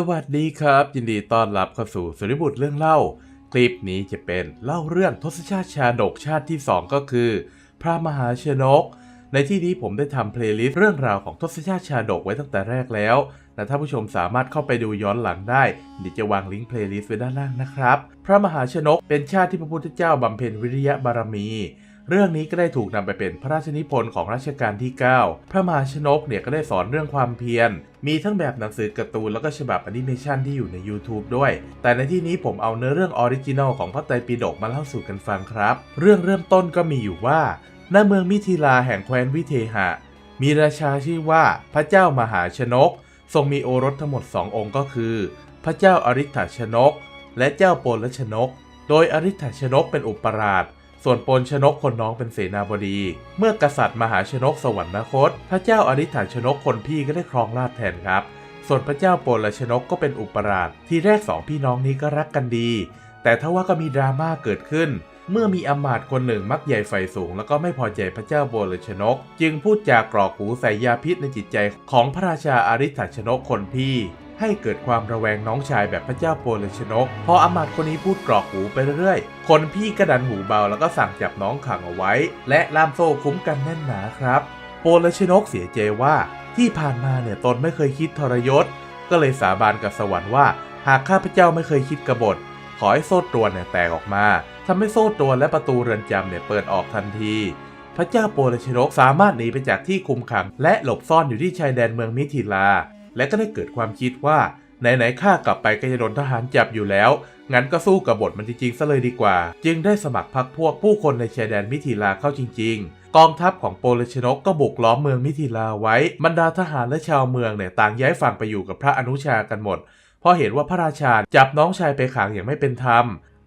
สวัสดีครับ ยินดีต้อนรับเข้าสู่สุริบุตรเรื่องเล่า คลิปนี้จะเป็นเล่าเรื่องทศชาติชาดกชาติที่ 2 ก็คือ พระมหาชนก ในที่นี้ผมได้ทำเพลย์ลิสต์เรื่องราวของทศชาติชาดกไว้ตั้งแต่แรกแล้วและถ้าผู้ชมสามารถเข้าไปดูย้อนหลังได้เดี๋ยวจะวางลิงก์เพลย์ลิสต์ไว้ด้านล่างนะครับ พระมหาชนกเป็นชาติที่พระพุทธเจ้าบำเพ็ญวิริยะบารมี เรื่องนี้ก็ได้ถูกนำไปเป็นพระราชนิพนธ์ของรัชกาลที่ 9 พระมหาชนกเนี่ยก็ได้สอนเรื่องความเพียร มีทั้งแบบหนังสือการ์ตูนแล้วก็ฉบับแอนิเมชันที่อยู่ใน YouTube ด้วย แต่ในที่นี้ผมเอาเนื้อเรื่องออริจินอลของพระไตรปิฎกมาเล่าสู่กันฟังครับ เรื่องเริ่มต้นก็มีอยู่ว่าณเมืองมิถิลาแห่งแคว้นวิเทหะ มีราชาชื่อว่าพระเจ้ามหาชนก ทรงมีโอรสทั้งหมดสององค์ก็คือ พระเจ้าอริ t ธชนก และเจ้าโปลชนก โดยอริ t ธชนกเป็นอุปราช ส่วนปลชนกคนน้องเป็นเสนาบดี เมื่อกษัตริย์มหาชนกสวรรคต พระเจ้าอริ t ธชนกคนพี่ก็ได้ครองราชแทนครับ ส่วนพระเจ้าโปละชนกก็เป็นอุปราช ที่แรกสองพี่น้องนี้ก็รักกันดี แต่ทว่าก็มีดราม่าเกิดขึ้น เมื่อมีอำมาตย์คนหนึ่งมักใหญ่ไฟสูง แล้วก็ไม่พอใจพระเจ้าโบลชนก จึงพูดจากรอกหูใส่ยาพิษในจิตใจของพระราชาอาริ t ธชนกคนพี่ ให้เกิดความระแวงน้องชายแบบพระเจ้าโปลชนก พออำมาตย์คนนี้พูดกรอกหูไปเรื่อยๆ คนพี่ก็ดันหูเบาแล้วก็สั่งจับน้องขังเอาไว้ และล่ามโซ่คุ้มกันแน่นหนาครับ โปลชนกเสียใจว่าที่ผ่านมาเนี่ยตนไม่เคยคิดทรยศ ก็เลยสาบานกับสวรรค์ว่า หากข้าพเจ้าไม่เคยคิดกบฏขอให้โซ่ตรวนเนี่ยแตกออกมาทำให้โซ่ตรวนและประตูเรือนจำเนี่ยเปิดออกทันที พระเจ้าโปลชนกสามารถหนีไปจากที่คุมขัง และหลบซ่อนอยู่ที่ชายแดนเมืองมิถิลา และก็ได้เกิดความคิดว่าไหนๆข้ากลับไปก็จะโดนทหารจับอยู่แล้ว งั้นก็สู้กับบทมันจริงๆซะเลยดีกว่า จึงได้สมัครพรรคพวกผู้คนในชายแดนมิถิลาเข้าจริง ๆ กองทัพของโปลชนกก็บุกล้อมเมืองมิถิลาไว้ บรรดาทหารและชาวเมืองเนี่ยต่างย้ายฝั่งไปอยู่กับพระอนุชากันหมดเพราะเห็นว่าพระราชาจับน้องชายไปขังอย่างไม่เป็นธรรม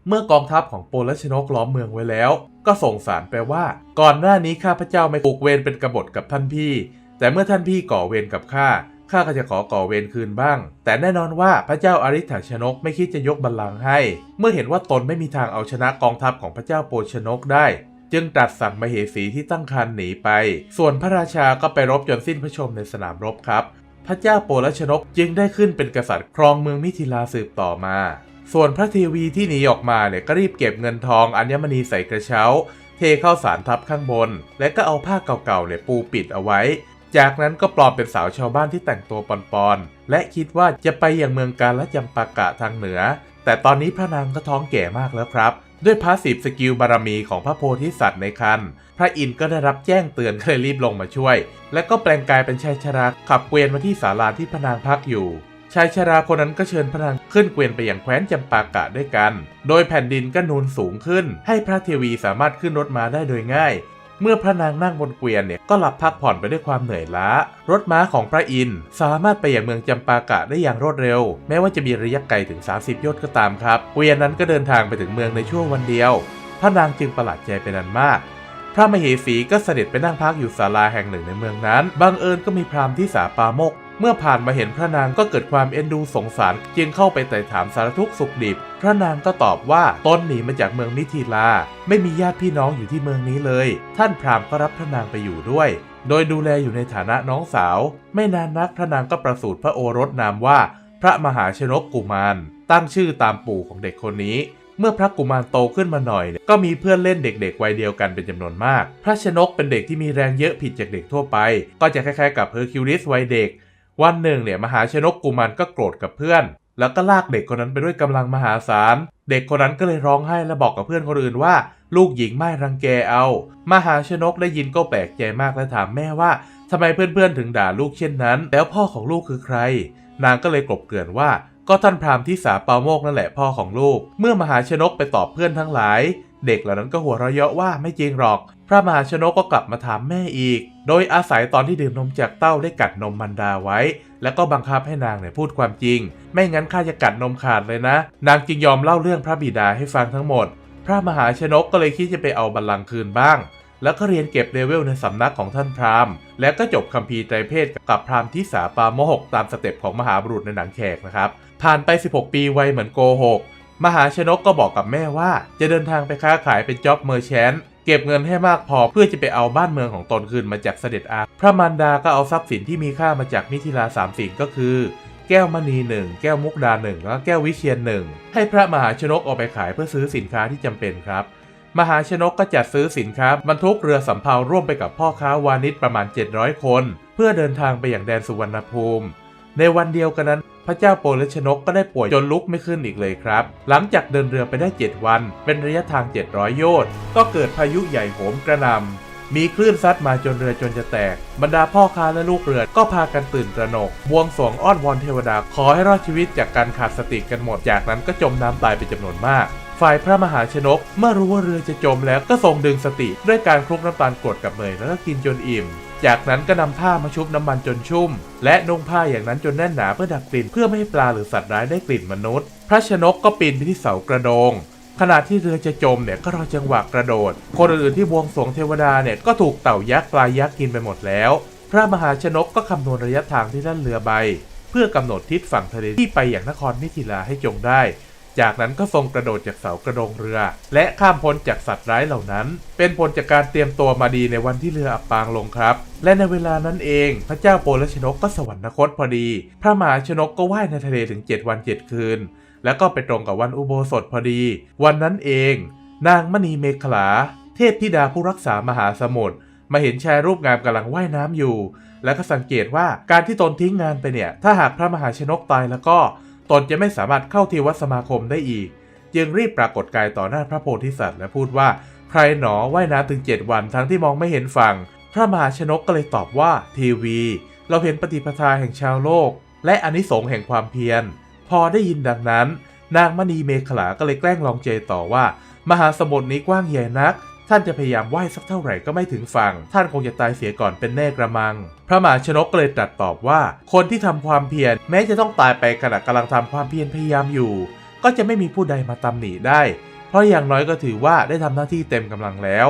เมื่อกองทัพของโปลชนกล้อมเมืองไว้แล้ว ก็ส่งสารไปว่า ก่อนหน้านี้ข้าพเจ้าไม่ผูกเวรเป็นกบฏกับท่านพี่ แต่เมื่อท่านพี่ก่อเวรกับข้า ข้าก็จะขอก่อเวรคืนบ้าง แต่แน่นอนว่าพระเจ้าอาริ t ธชนกไม่คิดจะยกบัลลังก์ให้ เมื่อเห็นว่าตนไม่มีทางเอาชนะกองทัพของพระเจ้าโปชนกได้ จึงตรัสสั่งมเหสีที่ตั้งครรภ์หนีไป ส่วนพระราชาก็ไปรบจนสิ้นพระชนม์ในสนามรบครับ พระเจ้าโปลชนกจึงได้ขึ้นเป็นกษัตริย์ครองเมืองมิถิลาสืบต่อมา ส่วนพระเทวีที่หนีออกมาเนี่ยก็รีบเก็บเงินทองอัญมณีใส่กระเช้า เทเข้าสารทับข้างบน และก็เอาผ้าเก่าๆเนี่ยปูปิดเอาไว้ จากนั้นก็ปลอมเป็นสาวชาวบ้านที่แต่งตัวปอนๆ และคิดว่าจะไปยังเมืองกาลและจำปากะทางเหนือ แต่ตอนนี้พระนางก็ท้องแก่มากแล้วครับ ด้วยพาสิบสกิลบารมีของพระโพธิสัตว์ในคัน พระอินทร์ก็ได้รับแจ้งเตือนก็เลยรีบลงมาช่วย และก็แปลงกายเป็นชายชราขับเกวียนมาที่ศาลาที่พระนางพักอยู่ชายชราคนนั้นก็เชิญพระนางขึ้นเกวียนไปยังแคว้นจำปากะด้วยกัน โดยแผ่นดินก็นูนสูงขึ้น ให้พระเทวีสามารถขึ้นรถมาได้โดยง่าย เมื่อพระนางนั่งบนเกวียนเนี่ยก็หลับพักผ่อนไปด้วยความเหนื่อยล้า รถม้าของพระอินทร์สามารถไปยังเมืองจำปากะได้อย่างรวดเร็ว แม้ว่าจะมีระยะไกลถึง 30 โยชน์ก็ตามครับ เกวียนนั้นก็เดินทางไปถึงเมืองในช่วงวันเดียว พระนางจึงประหลาดใจเป็นอันมากพระมเหสีก็เสด็จไปนั่งพักอยู่ศาลาแห่งหนึ่งในเมืองนั้น บังเอิญก็มีพราหมณ์ที่สาปาโมก เมื่อผ่านมาเห็นพระนางก็เกิดความเอ็นดูสงสารจึงเข้าไปไต่ถามสารทุกข์สุขดิบ พระนางก็ตอบว่าตนหนีมาจากเมืองมิถิลา ไม่มีญาติพี่น้องอยู่ที่เมืองนี้เลย ท่านพราหมณ์ก็รับพระนางไปอยู่ด้วย โดยดูแลอยู่ในฐานะน้องสาว ไม่นานนักพระนางก็ประสูติพระโอรสนามว่า พระมหาชนกกุมาร ตั้งชื่อตามปู่ของเด็กคนนี้เมื่อพระกุมารโตขึ้นมาหน่อย ก็มีเพื่อนเล่นเด็กๆวัยเดียวกันเป็นจำนวนมาก พระชนกเป็นเด็กที่มีแรงเยอะผิดจากเด็กทั่วไป ก็จะคล้ายๆกับเฮอร์คิวลิสวัยเด็ก วันหนึ่งเนี่ยมหาชนกกุมารก็โกรธกับเพื่อน แล้วก็ลากเด็กคนนั้นไปด้วยกำลังมหาศาล เด็กคนนั้นก็เลยร้องไห้และบอกกับเพื่อนคนอื่นว่า ลูกหญิงไม่รังแกเอา มหาชนกได้ยินก็แปลกใจมากและถามแม่ว่าทำไมเพื่อนๆถึงด่าลูกเช่นนั้น แล้วพ่อของลูกคือใคร นางก็เลยกลบเกลื่อนว่าก็ท่านพราหมณ์ที่สาปาโมกนั่นแหละพ่อของลูก เมื่อมหาชนกไปตอบเพื่อนทั้งหลาย เด็กเหล่านั้นก็หัวเราะเยาะว่าไม่จริงหรอก พระมหาชนกก็กลับมาถามแม่อีก โดยอาศัยตอนที่ดื่มนมจากเต้าได้กัดนมมันดาไว้ แล้วก็บังคับให้นางเนี่ยพูดความจริง ไม่งั้นข้าจะกัดนมขาดเลยนะ นางจึงยอมเล่าเรื่องพระบิดาให้ฟังทั้งหมด พระมหาชนกก็เลยคิดจะไปเอาบัลลังก์คืนบ้าง แล้วก็เรียนเก็บเลเวลในสำนักของท่านพราหมณ์ แล้วก็จบคัมภีร์ไตรเพศกับพราหมณ์ที่สาปาโมหกตามสเต็ปของมหาบุรุษในหนังแขกนะครับ ผ่านไป 16 ปีไวเหมือนโกหก มหาชนกก็บอกกับแม่ว่า จะเดินทางไปค้าขายเป็นจ็อบเมอร์แชนเก็บเงินให้มากพอเพื่อจะไปเอาบ้านเมืองของตนคืนมาจากเสด็จอาพระมารดาก็เอาทรัพย์สินที่มีค่ามาจากมิถิลาสามสิ่งก็คือ แก้วมณีหนึ่งแก้วมุกดาหนึ่งแล้วแก้ววิเชียนหนึ่งให้พระมหาชนกออกไปขายเพื่อซื้อสินค้าที่จำเป็นครับ มหาชนกก็จัดซื้อสินค้าบรรทุกเรือสำเภาร่วมไปกับพ่อค้าวานิชประมาณ 700 คน เพื่อเดินทางไปอย่างแดนสุวรรณภูมิ ในวันเดียวกันนั้น พระเจ้าโปลชนกก็ได้ป่วยจนลุกไม่ขึ้นอีกเลยครับ หลังจากเดินเรือไปได้ 7 วัน เป็นระยะทาง 700 โยชน์ ก็เกิดพายุใหญ่โหมกระหน่ำมีคลื่นซัดมาจนเรือจนจะแตก บรรดาพ่อค้าและลูกเรือก็พากันตื่นตระหนก บวงสรวงอ้อนวอนเทวดาขอให้รอดชีวิตจากการขาดสติกันหมด จากนั้นก็จมน้ำตายเป็นจำนวนมาก ฝ่ายพระมหาชนกเมื่อรู้ว่าเรือจะจมแล้วก็ทรงดึงสติ ด้วยการคลุกน้ำตาลกรดกับเนยแล้วก็กินจนอิ่ม จากนั้นก็นำผ้ามาชุบน้ำมันจนชุ่ม และนุ่งผ้าอย่างนั้นจนแน่นหนาเพื่อดักกลิ่นเพื่อไม่ให้ปลาหรือสัตว์ร้ายได้กลิ่นมนุษย์ พระชนกก็ปีนไปที่เสากระโดงขณะที่เรือจะจมเนี่ยก็รอจังหวะกระโดด คนอื่นที่บวงสรวงเทวดาเนี่ยก็ถูกเต่ายักษ์ปลายักษ์กินไปหมดแล้ว พระมหาชนกก็คำนวณระยะทางที่ด้านเรือใบ เพื่อกำหนดทิศฝั่งทะเลที่ไปอย่างนครมิถิลาให้จงได้ จากนั้นก็ทรงกระโดดจากเสากระโดงเรือ และข้ามพ้นจากสัตว์ร้ายเหล่านั้น เป็นผลจากการเตรียมตัวมาดีในวันที่เรืออับปางลงครับ และในเวลานั้นเอง พระเจ้าโปลชนกก็สวรรคตพอดี พระมหาชนกก็ว่ายในทะเลถึง 7 วัน 7 คืน แล้วก็ไปตรงกับวันอุโบสถพอดี วันนั้นเอง นางมณีเมขลา เทพธิดาผู้รักษามหาสมุทรมาเห็นชายรูปงามกำลังว่ายน้ำอยู่ แล้วก็สังเกตว่าการที่ตนทิ้งงานไปเนี่ย ถ้าหากพระมหาชนกตายแล้วก็ ตนจะไม่สามารถเข้าที่วัดสมาคมได้อีก จึงรีบปรากฏกายต่อหน้าพระโพธิสัตว์และพูดว่าใครหนอว่ายน้ำถึง7วันทั้งที่มองไม่เห็นฝั่ง พระมหาชนกก็เลยตอบว่าทีวี เราเห็นปฏิปทาแห่งชาวโลก และอนิสงส์แห่งความเพียร พอได้ยินดังนั้น นางมณีเมขลาก็เลยแกล้งลองเจต่อว่า มหาสมุทรนี้กว้างใหญ่นัก ท่านจะพยายามว่ายสักเท่าไหร่ก็ไม่ถึงฝั่ง ท่านคงจะตายเสียก่อนเป็นแน่กระมัง พระมหาชนกก็เลยตรัสตอบว่า คนที่ทำความเพียรแม้จะต้องตายไปขณะกำลังทำความเพียรพยายามอยู่ ก็จะไม่มีผู้ใดมาตำหนิได้ เพราะอย่างน้อยก็ถือว่าได้ทำหน้าที่เต็มกำลังแล้ว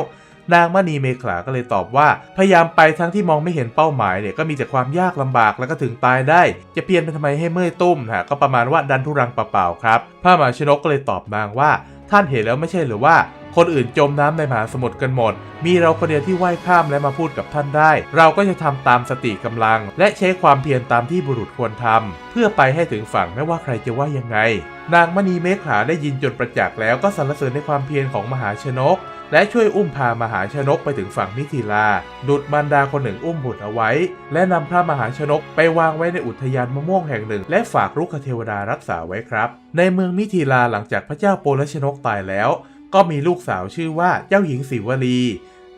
นางมณีเมขลาก็เลยตอบว่า พยายามไปทั้งที่มองไม่เห็นเป้าหมายเนี่ยก็มีแต่ความยากลำบากแล้วก็ถึงตายได้ จะเปลี่ยนไปทำไมให้เมื่อยตุ้มฮะก็ประมาณว่าดันทุรังเปล่าๆครับ พระมหาชนกก็เลยตอบนางว่า ท่านเห็นแล้วไม่ใช่หรือว่า คนอื่นจมน้ำในมหาสมุทรกันหมด มีเราคนเดียวที่ว่ายข้ามและมาพูดกับท่านได้ เราก็จะทำตามสติกำลัง และใช้ความเพียรตามที่บุรุษควรทำเพื่อไปให้ถึงฝั่งไม่ว่าใครจะว่ายังไง นางมณีเมขาได้ยินจนประจักษ์แล้วก็สรรเสริญในความเพียรของมหาชนก และช่วยอุ้มพามหาชนกไปถึงฝั่งมิถิลา ดุดมารดาคนหนึ่งอุ้มบุตรเอาไว้ และนำพระมหาชนกไปวางไว้ในอุทยานมะม่วงแห่งหนึ่ง และฝากรุกเทวดารักษาไว้ครับ ในเมืองมิถิลาหลังจากพระเจ้าโปลชนกตายแล้ว ก็มีลูกสาวชื่อว่าเจ้าหญิงสิวลี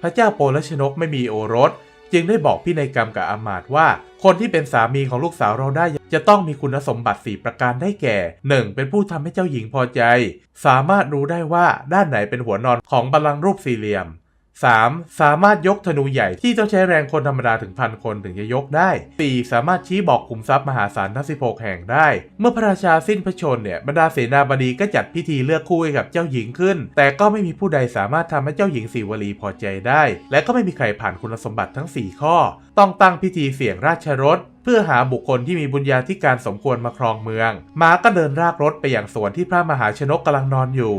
พระเจ้าโปลชนกไม่มีโอรส จึงได้บอกพินัยกรรมกับอามาตว่า คนที่เป็นสามีของลูกสาวเราได้จะต้องมีคุณสมบัติ 4 ประการได้แก่ 1. เป็นผู้ทำให้เจ้าหญิงพอใจ สามารถรู้ได้ว่าด้านไหนเป็นหัวนอนของบัลลังก์รูปสี่เหลี่ยม 3. สามารถยกธนูใหญ่ที่ต้องใช้แรงคนธรรมดาถึงพันคนถึงจะยกได้ 4. สามารถชี้บอกขุมทรัพย์มหาศาลทั้ง 16 แห่งได้ เมื่อพระราชาสิ้นพระชนเนี่ยบรรดาเสนาบดีก็จัดพิธีเลือกคู่ให้กับเจ้าหญิงขึ้น แต่ก็ไม่มีผู้ใดสามารถทำให้เจ้าหญิงสีวลีพอใจได้ และก็ไม่มีใครผ่านคุณสมบัติทั้ง 4 ข้อ ต้องตั้งพิธีเสี่ยงราชรถเพื่อหาบุคคลที่มีบุญญาธิการสมควรมาครองเมือง ม้าก็เดินรากรถไปอย่างสวนที่พระมหาชนกกำลังนอนอยู่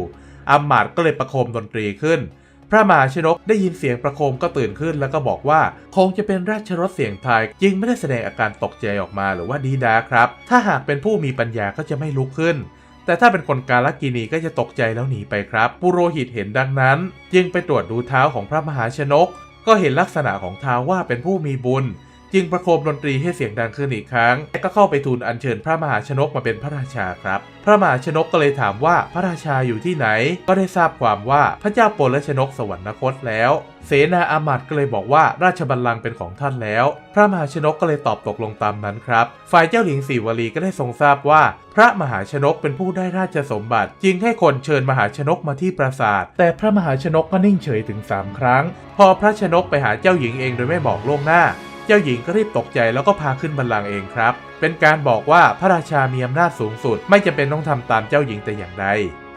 อามาตย์ก็เลยประโคมดนตรีขึ้น พระมหาชนกได้ยินเสียงประโคมก็ตื่นขึ้น แล้วก็บอกว่าคงจะเป็นราชรถเสียงไทยจึงไม่ได้แสดงอาการตกใจออกมาหรือว่าดีดาครับ ถ้าหากเป็นผู้มีปัญญาก็จะไม่ลุกขึ้น แต่ถ้าเป็นคนกาลกินีก็จะตกใจแล้วหนีไปครับ ปุโรหิตเห็นดังนั้น จึงไปตรวจดูเท้าของพระมหาชนก ก็เห็นลักษณะของเท้าว่าเป็นผู้มีบุญ จึงประโคมดนตรีให้เสียงดังขึ้นอีกครั้งและก็เข้าไปทูลอัญเชิญพระมหาชนกมาเป็นพระราชาครับ พระมหาชนกก็เลยถามว่าพระราชาอยู่ที่ไหน ก็ได้ทราบความว่าพระเจ้าโปลชนกสวรรคตแล้ว เสนาอามาตย์ก็เลยบอกว่าราชบัลลังก์เป็นของท่านแล้ว พระมหาชนกก็เลยตอบตกลงตามนั้นครับ ฝ่ายเจ้าหญิงสีวลีก็ได้ทรงทราบว่า พระมหาชนกเป็นผู้ได้ราชสมบัติ จึงให้คนเชิญมหาชนกมาที่ปราสาท แต่พระมหาชนกก็นิ่งเฉยถึงสามครั้ง พอพระชนกไปหาเจ้าหญิงเองโดยไม่บอกล่วงหน้า เจ้าหญิงก็รีบตกใจแล้วก็พาขึ้นบัลลังก์เองครับ เป็นการบอกว่าพระราชามีอำนาจสูงสุด ไม่จำเป็นต้องทำตามเจ้าหญิงแต่อย่างใด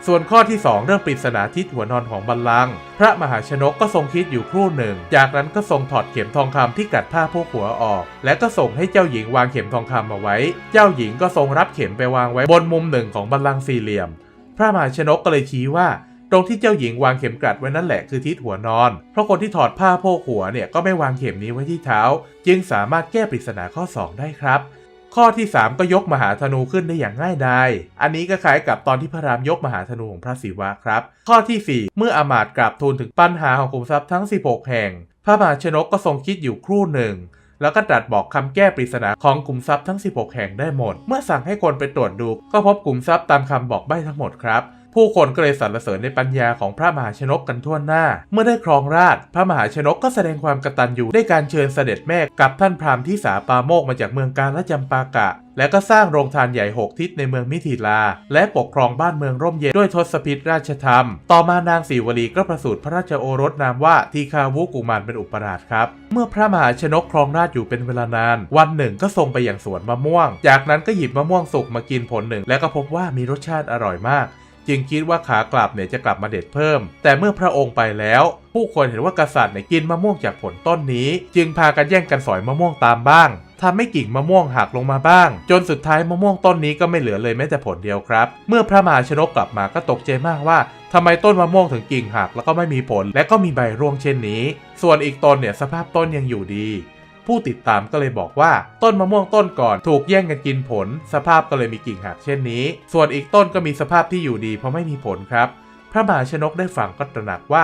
ส่วนข้อที่ 2 เรื่องปริศนาทิศหัวนอนของบัลลังก์พระมหาชนกก็ทรงคิดอยู่ครู่หนึ่ง จากนั้นก็ทรงถอดเข็มทองคำที่กัดผ้าพวกหัวออก และก็ส่งให้เจ้าหญิงวางเข็มทองคำมาไว้ เจ้าหญิงก็ทรงรับเข็มไปวางไว้บนมุมหนึ่งของบัลลังก์สี่เหลี่ยม พระมหาชนกก็เลยชี้ว่า ตรงที่เจ้าหญิงวางเข็มกลัดไว้นั่นแหละคือทิศหัวนอน เพราะคนที่ถอดผ้าโพกหัวเนี่ยก็ไม่วางเข็มนี้ไว้ที่เท้า จึงสามารถแก้ปริศนาข้อ 2 ได้ครับ ข้อที่ 3 ก็ยกมหาธนูขึ้นได้อย่างง่ายดาย อันนี้ก็คล้ายกับตอนที่พระรามยกมหาธนูของพระศิวะครับ ข้อทีสี่4 เมื่ออมาตย์กราบทูลถึงปัญหาของขุมทรัพย์ทั้ง 16 แห่ง พระมหาชนกก็ทรงคิดอยู่ครู่หนึ่งแล้วก็ตรัสบอกคำแก้ปริศนาของกลุ่มทรัพย์ทั้ง 16 แห่งได้หมด เมื่อสั่งให้คนไปตรวจดู ก็พบกลุ่มทรัพย์ตามคำบอกใบ้ทั้งหมดครับ ผู้คนก็เลยสรรเสริญในปัญญาของพระมหาชนกกันทั่วหน้า เมื่อได้ครองราชพระมหาชนกก็แสดงความกตัญญูด้วยการเชิญเสด็จแม่กับท่านพราหมณ์ที่สาปาโมกมาจากเมืองกาลและจำปากะ และก็สร้างโรงทานใหญ่หกทิศในเมืองมิถิลา และปกครองบ้านเมืองร่มเย็นด้วยทศพิธราชธรรม ต่อมานางสีวลีก็ประสูติพระราชโอรสนามว่าทีคาวุกุมารเป็นอุปราชครับเมื่อพระมหาชนกครองราชอยู่เป็นเวลานาน วันหนึ่งก็ทรงไปอย่างสวนมะม่วง จากนั้นก็หยิบมะม่วงสุกมากินผลหนึ่ง และก็พบว่ามีรสชาติอร่อยมาก จึงคิดว่าขากลับเนี่ยจะกลับมาเด็ดเพิ่ม แต่เมื่อพระองค์ไปแล้ว ผู้คนเห็นว่ากษัตริย์เนี่ยกินมะม่วงจากผลต้นนี้ จึงพากันแย่งกันสอยมะม่วงตามบ้างทำให้กิ่งมะม่วงหักลงมาบ้าง จนสุดท้ายมะม่วงต้นนี้ก็ไม่เหลือเลยแม้แต่ผลเดียวครับ เมื่อพระมหาชนกกลับมาก็ตกใจมากว่าทำไมต้นมะม่วงถึงกิ่งหักแล้วก็ไม่มีผล และก็มีใบร่วงเช่นนี้ ส่วนอีกต้นเนี่ยสภาพต้นยังอยู่ดี ผู้ติดตามก็เลยบอกว่า ต้นมะม่วงต้นก่อนถูกแย่งกันกินผล สภาพก็เลยมีกิ่งหักเช่นนี้ ส่วนอีกต้นก็มีสภาพที่อยู่ดีเพราะไม่มีผลครับ พระมหาชนกได้ฟังก็ตระหนักว่า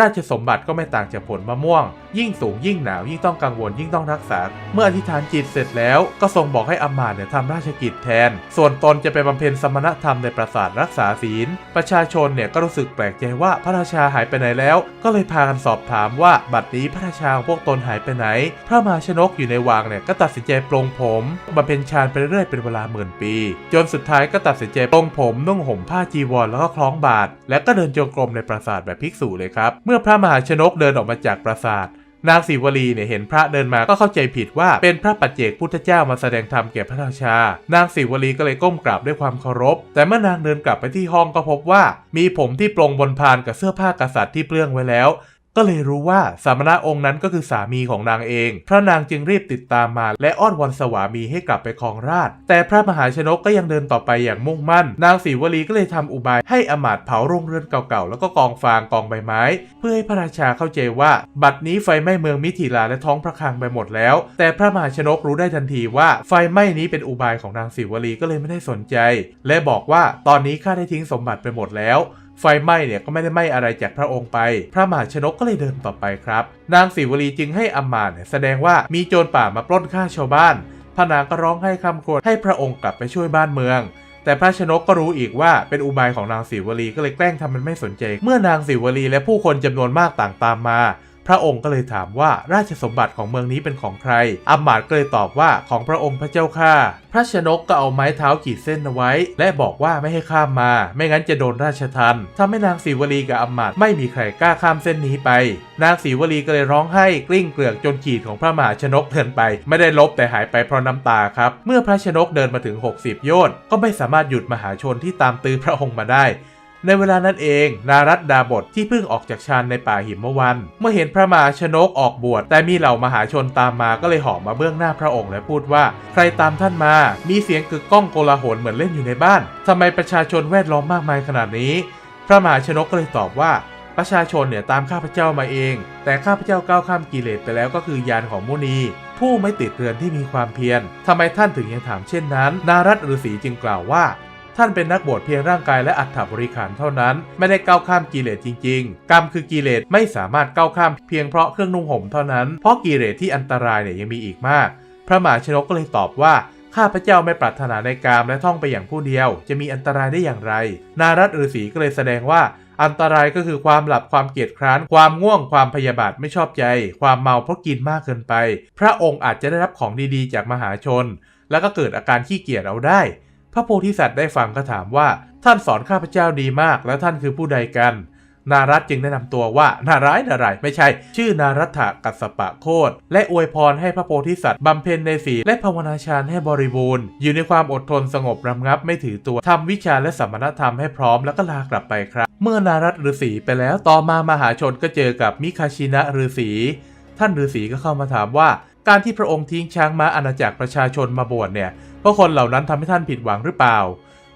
ราชสมบัติก็ไม่ต่างจากผลมะม่วง ยิ่งสูงยิ่งหนาวยิ่งต้องกังวลยิ่งต้องรักษา เมื่ออธิษฐานจิตเสร็จแล้วก็ทรงบอกให้อมาตย์เนี่ยทำราชกิจแทน ส่วนตนจะไปบำเพ็ญสมณธรรมในปราสาทรักษาศีล ประชาชนเนี่ยก็รู้สึกแปลกใจว่าพระราชาหายไปไหนแล้ว ก็เลยพากันสอบถามว่าบัดนี้พระราชาของพวกตนหายไปไหน พระมาชนกอยู่ในวังเนี่ยก็ตัดสินใจปลงผมบำเพ็ญฌานไปเรื่อยเป็นเวลาหมื่นปี จนสุดท้ายก็ตัดสินใจปลงผมนุ่งห่มผ้าจีวรแล้วก็คล้องบาท และก็เดินจงกรมในปราสาทแบบภิกษุเลยครับเมื่อพระมหาชนกเดินออกมาจากปราสาทนางศิวลีเนี่ยเห็นพระเดินมาก็เข้าใจผิดว่าเป็นพระปัจเจกพุทธเจ้ามาแสดงธรรมแก่พระราชา นางศิวลีก็เลยก้มกราบด้วยความเคารพ แต่เมื่อนางเดินกลับไปที่ห้องก็พบว่า มีผมที่ปลงบนพานกับเสื้อผ้ากษัตริย์ที่เปลื้องไว้แล้ว ก็เลยรู้ว่าสามณะองค์นั้นก็คือสามีของนางเอง พระนางจึงรีบติดตามมา และอ้อนวอนสวามีให้กลับไปครองราช แต่พระมหาชนกก็ยังเดินต่อไปอย่างมุ่งมั่น นางศรีวลีก็เลยทำอุบายให้อมาตเผาโรงเรือนเก่าๆ แล้วก็กองฟางกองใบไม้ เพื่อให้พระราชาเข้าใจว่า บัดนี้ไฟไหม้เมืองมิถิลาและท้องพระคลังไปหมดแล้ว แต่พระมหาชนกรู้ได้ทันทีว่าไฟไหม้นี้เป็นอุบายของนางศรีวลีก็เลยไม่ได้สนใจ และบอกว่าตอนนี้ข้าได้ทิ้งสมบัติไปหมดแล้ว ไฟไหม้เนี่ยก็ไม่ได้ไหม้อะไรจากพระองค์ไป พระมหาชนกก็เลยเดินต่อไปครับ นางศิวลีจึงให้อามาตย์เนี่ยแสดงว่ามีโจรป่ามาปล้นฆ่าชาวบ้านพระนางก็ร้องให้คำครวรให้พระองค์กลับไปช่วยบ้านเมือง แต่พระชนกก็รู้อีกว่าเป็นอุบายของนางศิวลีก็เลยแกล้งทำมันไม่สนใจ เมื่อนางศิวลีและผู้คนจำนวนมากต่างตามมา พระองค์ก็เลยถามว่าราชสมบัติของเมืองนี้เป็นของใครอำมาตย์ก็เลยตอบว่าของพระองค์พระเจ้าข้าพระชนกก็เอาไม้เท้าขีดเส้นเอาไว้ และบอกว่าไม่ให้ข้ามมา ไม่งั้นจะโดนราชทันทำให้นางศรีวลีกับอำมาตย์ไม่มีใครกล้าข้ามเส้นนี้ไป นางศรีวลีก็เลยร้องไห้กลิ้งเกลือกจนขีดของพระมหาชนกเดินไป ไม่ได้ลบแต่หายไปเพราะน้ำตาครับ เมื่อพระชนกเดินมาถึง 60 โยชน์ก็ไม่สามารถหยุดมหาชนที่ตามตื้อพระองค์มาได้ ในเวลานั้นเอง นารัตดาบทที่เพิ่งออกจากฌานในป่าหิมวัน เมื่อเห็นพระมหาชนกออกบวช แต่มีเหล่ามหาชนตามมาก็เลยหอมมาเบื้องหน้าพระองค์และพูดว่า ใครตามท่านมา มีเสียงกึกก้องโกลาหลเหมือนเล่นอยู่ในบ้านทำไมประชาชนแวดล้อมมากมายขนาดนี้ พระมหาชนกก็เลยตอบว่าประชาชนเนี่ยตามข้าพเจ้ามาเอง แต่ข้าพเจ้าก้าวข้ามกิเลสไปแล้วก็คือยานของมุนี ผู้ไม่ติดเรือนที่มีความเพียรทำไมท่านถึงยังถามเช่นนั้น นารัตฤาษีจึงกล่าวว่า ท่านเป็นนักบวชเพียงร่างกายและอัฐบริขารเท่านั้น ไม่ได้ก้าวข้ามกิเลสจริง ๆ กรรมคือกิเลสไม่สามารถก้าวข้ามเพียงเพราะเครื่องนุ่งห่มเท่านั้น เพราะกิเลสที่อันตรายเนี่ยยังมีอีกมาก พระมหาชนกก็เลยตอบว่าข้าพเจ้าไม่ปรารถนาในกามและท่องไปอย่างผู้เดียว จะมีอันตรายได้อย่างไร นารัตฤาษีก็เลยแสดงว่า อันตรายก็คือความหลับความเกียจคร้าน ความง่วงความพยาบาทไม่ชอบใจ ความเมาเพราะกินมากเกินไป พระองค์อาจจะได้รับของดีๆ จากมหาชน แล้วก็เกิดอาการขี้เกียจเอาได้ พระโพธิสัตว์ได้ฟังก็ถามว่า ท่านสอนข้าพเจ้าดีมาก แล้วท่านคือผู้ใดกัน นารัตจึงแนะนำตัวว่า นาร้ายนารายไม่ใช่ ชื่อนารัตถกัสปะโคตและอวยพรให้พระโพธิสัตว์บำเพ็ญในศีลและภาวนาฌานให้บริบูรณ์ อยู่ในความอดทนสงบระงับไม่ถือตัวทำวิชาและสัมมณธรรมให้พร้อมแล้วก็ลากลับไปครับ เมื่อนารัตฤาษีไปแล้วต่อมามหาชนก็เจอกับมิคาชินะฤาษีท่านฤาษีก็เข้ามาถามว่า การที่พระองค์ทิ้งช้างม้าอาณาจักรประชาชนมาบวชเนี่ยเพราะคนเหล่านั้นทำให้ท่านผิดหวังหรือเปล่า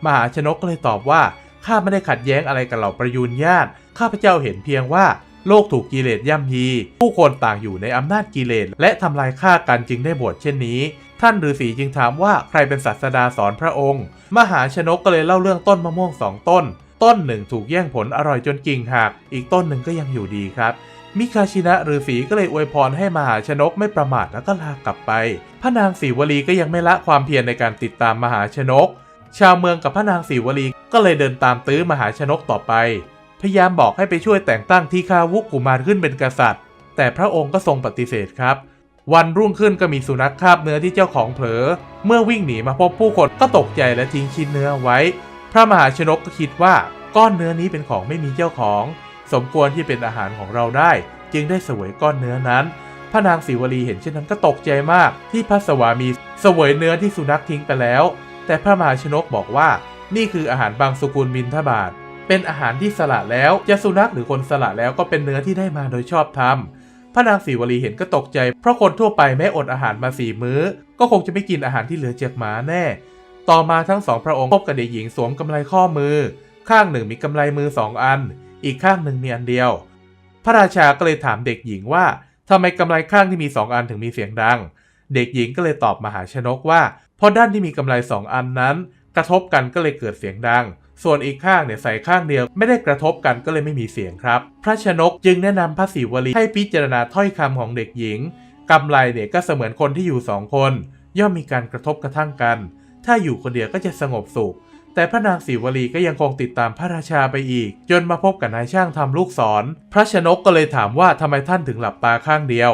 มหาชนกก็เลยตอบว่าข้าไม่ได้ขัดแย้งอะไรกับเหล่าประยุนญาติ ข้าพเจ้าเห็นเพียงว่าโลกถูกกิเลสย่ำยี ผู้คนต่างอยู่ในอำนาจกิเลสและทำลายฆ่ากันจึงได้บวชเช่นนี้ ท่านฤาษีจึงถามว่าใครเป็นศาสดาสอนพระองค์ มหาชนกก็เลยเล่าเรื่องต้นมะม่วงสองต้น ต้นหนึ่งถูกแย่งผลอร่อยจนกิ่งหัก อีกต้นหนึ่งก็ยังอยู่ดีครับ มิคาชินะฤาษีก็เลยอวยพรให้มหาชนกไม่ประมาทแล้วก็ลากลับไป พระนางศรีวลีก็ยังไม่ละความเพียรในการติดตามมหาชนก ชาวเมืองกับพระนางศรีวลีก็เลยเดินตามตื้อมหาชนกต่อไป พยายามบอกให้ไปช่วยแต่งตั้งที่คาวุกุมารขึ้นเป็นกษัตริย์ แต่พระองค์ก็ทรงปฏิเสธครับ วันรุ่งขึ้นก็มีสุนัขคาบเนื้อที่เจ้าของเผลอ เมื่อวิ่งหนีมาพบผู้คนก็ตกใจและทิ้งชิ้นเนื้อไว้ พระมหาชนกก็คิดว่าก้อนเนื้อนี้เป็นของไม่มีเจ้าของ สมควรที่เป็นอาหารของเราได้ จึงได้เสวยก้อนเนื้อนั้น พระนางศรีวลีเห็นเช่นนั้นก็ตกใจมาก ที่พระสวามีเสวยเนื้อที่สุนัขทิ้งไปแล้ว แต่พระมหาชนกบอกว่า นี่คืออาหารบางสกุลมินทบาท เป็นอาหารที่สละแล้วจะสุนัขหรือคนสละแล้วก็เป็นเนื้อที่ได้มาโดยชอบธรรมพระนางศรีวลีเห็นก็ตกใจ เพราะคนทั่วไปแม้อดอาหารมาสี่มื้อ ก็คงจะไม่กินอาหารที่เหลือจากหมาแน่ ต่อมาทั้งสองพระองค์พบกับเด็กหญิงสวมกำไลข้อมือ ข้างหนึ่งมีกำไลมือสองอัน อีกข้างหนึ่งมีอันเดียว พระราชาก็เลยถามเด็กหญิงว่าทำไมกำไลข้างที่มีสองอันถึงมีเสียงดัง เด็กหญิงก็เลยตอบมหาชนกว่า เพราะด้านที่มีกำไลสองอันนั้น กระทบกันก็เลยเกิดเสียงดัง ส่วนอีกข้างเนี่ยใส่ข้างเดียว ไม่ได้กระทบกันก็เลยไม่มีเสียงครับ พระชนกจึงแนะนำพระศิวลีให้พิจารณาถ้อยคำของเด็กหญิงกำไลเนี่ยก็เสมือนคนที่อยู่สองคน ย่อมมีการกระทบกระทั่งกัน ถ้าอยู่คนเดียวก็จะสงบสุข แต่พระนางศรีวลีก็ยังคงติดตามพระราชาไปอีก จนมาพบกับนายช่างทำลูกศร พระชนกก็เลยถามว่าทำไมท่านถึงหลับตาข้างเดียว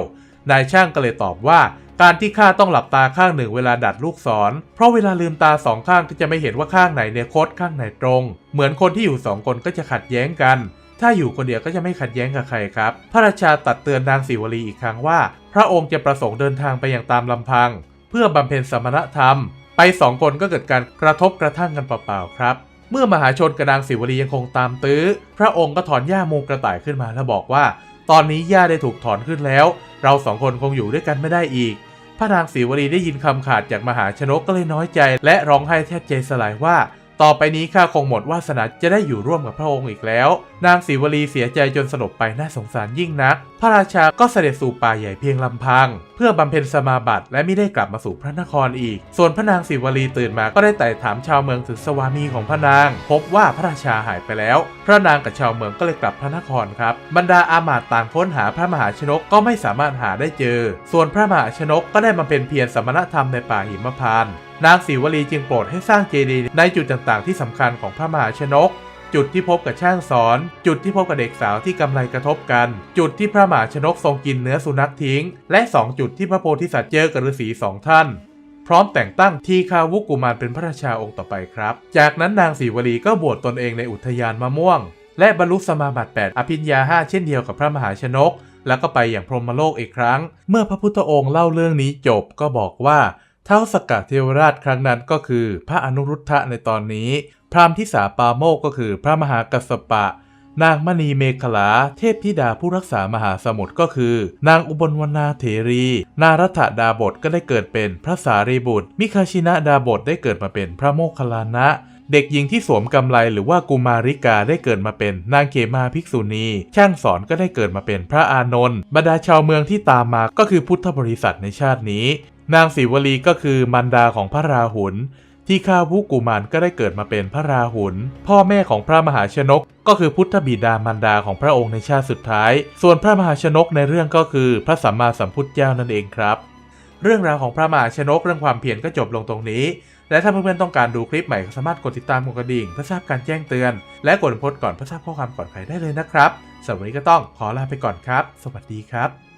นายช่างก็เลยตอบว่า การที่ข้าต้องหลับตาข้างหนึ่งเวลาดัดลูกศร เพราะเวลาลืมตาสองข้างก็จะไม่เห็นว่าข้างไหนเนี่ยคดข้างไหนตรง เหมือนคนที่อยู่สองคนก็จะขัดแย้งกันถ้าอยู่คนเดียวก็จะไม่ขัดแย้งกับใครครับ พระราชาตัดเตือนนางศรีวลีอีกครั้งว่า พระองค์จะประสงค์เดินทางไปอย่างตามลำพัง เพื่อบำเพ็ญสมณธรรม ไปสองคนก็เกิดการกระทบกระทั่งกันเปล่าๆครับ เมื่อมหาชนกระนางศิวลียังคงตามตื้อ พระองค์ก็ถอนหญ้ามูกระต่ายขึ้นมาแล้วบอกว่า ตอนนี้หญ้าได้ถูกถอนขึ้นแล้ว เราสองคนคงอยู่ด้วยกันไม่ได้อีก พระนางศิวลีได้ยินคำขาดจากมหาชนกก็เลยน้อยใจ และร้องไห้แทบใจสลายว่า ต่อไปนี้ข้าคงหมดวาสนาจะได้อยู่ร่วมกับพระองค์อีกแล้ว นางศรีวลีเสียใจจนสลบไปน่าสงสารยิ่งนัก พระราชาก็เสด็จสู่ป่าใหญ่เพียงลำพัง เพื่อบำเพ็ญสมาบัติและไม่ได้กลับมาสู่พระนครอีก ส่วนพระนางศรีวลีตื่นมาก็ได้ไต่ถามชาวเมืองถึงสวามีของพระนาง พบว่าพระราชาหายไปแล้ว พระนางกับชาวเมืองก็เลยกลับพระนครครับ บรรดาอามาตย์ต่างค้นหาพระมหาชนกก็ไม่สามารถหาได้เจอ ส่วนพระมหาชนกก็ได้มาเป็นเพียรสมณธรรมในป่าหิมพานต์ นางศรีวลีจึงโปรดให้สร้างเจดีย์ในจุดต่างๆ ที่สำคัญของพระมหาชนก จุดที่พบกับช่างสอน จุดที่พบกับเด็กสาวที่กำไลกระทบกัน จุดที่พระมหาชนกทรงกินเนื้อสุนัขทิ้ง และ 2 จุดที่พระโพธิสัตว์เจอกับฤาษีสองท่าน พร้อมแต่งตั้งทีคาวุกุมารเป็นพระราชาองค์ต่อไปครับ จากนั้นนางศรีวลีก็บวชตนเองในอุทยานมะม่วง และบรรลุสมาบัติ 8 อภิญญา 5 เช่นเดียวกับพระมหาชนก แล้วก็ไปอย่างพรหมโลกอีกครั้ง เมื่อพระพุทธองค์เล่าเรื่องนี้จบก็บอกว่า ท้าสกกัดเทวราชครั้งนั้นก็คือพระอนุรุทธะในตอนนี้ พราหมณ์ที่สาปาโมกก็คือพระมหากัสสปะ นางมณีเมขลา เทพธิดาผู้รักษามหาสมุทรก็คือ นางอุบลวรรณาเถรี นารัตดาบทก็ได้เกิดเป็นพระสารีบุตร มิคาชินะดาบทได้เกิดมาเป็นพระโมคคัลลานะเด็กหญิงที่สวมกำไลหรือว่ากุมาริกาได้เกิดมาเป็นนางเขมาภิกษุณี ช่างสอนก็ได้เกิดมาเป็นพระอานนท์บรรดาชาวเมืองที่ตามมาก็คือพุทธบริษัทในชาตินี้ นางศรีวลีก็คือมันดาของพระราหุลที่ข้าวุกุมารก็ได้เกิดมาเป็นพระราหุลพ่อแม่ของพระมหาชนก ก็คือพุทธบิดามารดาของพระองค์ในชาติสุดท้าย ส่วนพระมหาชนกในเรื่องก็คือพระสัมมาสัมพุทธเจ้านั่นเองครับ เรื่องราวของพระมหาชนกเรื่องความเพียรก็จบลงตรงนี้ และถ้าเพื่อนๆต้องการดูคลิปใหม่สามารถกดติดตามกดกระดิ่งเพื่อทราบการแจ้งเตือน และกดโพสต์ก่อนเพื่อทราบข้อความก่อนใครได้เลยนะครับสำหรับวันนี้ก็ต้องขอลาไปก่อนครับ สวัสดีครับ